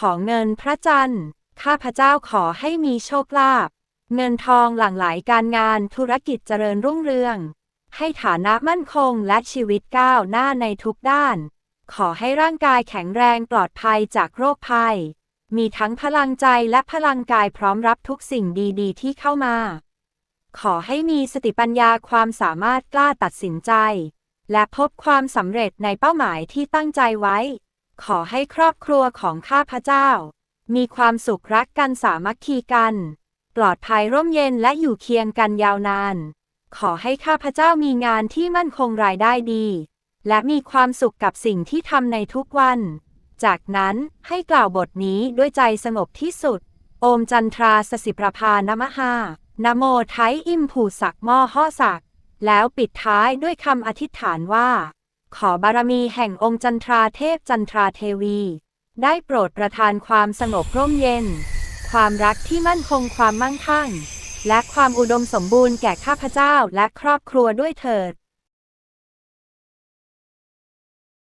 ของเงินพระจันทร์ ข้าพเจ้าขอให้มีโชคลาภ เงินทองหลั่งไหลการงานธุรกิจเจริญรุ่งเรือง ให้ฐานะมั่นคงและชีวิตก้าวหน้าในทุกด้าน ขอให้ร่างกายแข็งแรงปลอดภัยจากโรคภัย มีทั้งพลังใจและพลังกายพร้อมรับทุกสิ่งดีๆ ที่เข้ามา ขอให้มีสติปัญญาความสามารถกล้าตัดสินใจ และพบความสำเร็จในเป้าหมายที่ตั้งใจไว้ ขอให้ครอบครัวของข้าพเจ้า มีความสุขรักกันสามัคคีกัน ปลอดภัยร่มเย็นและอยู่เคียงกันยาวนาน ขอให้ข้าพเจ้ามีงานที่มั่นคงรายได้ดี และมีความสุขกับสิ่งที่ทำในทุกวัน จากนั้นให้กล่าวบทนี้ด้วยใจสงบที่สุด โอมจันทราสสิประพานมหานะโมไทยอิมผูสักม้อห่อสัก แล้วปิดท้ายด้วยคำอธิษฐานว่า ขอบารมีแห่งองค์จันทราเทพจันทราเทวี ได้โปรดประทานความสงบร่มเย็น ความรักที่มั่นคงความมั่งคั่ง และความอุดมสมบูรณ์แก่ข้าพเจ้าและครอบครัวด้วยเถิด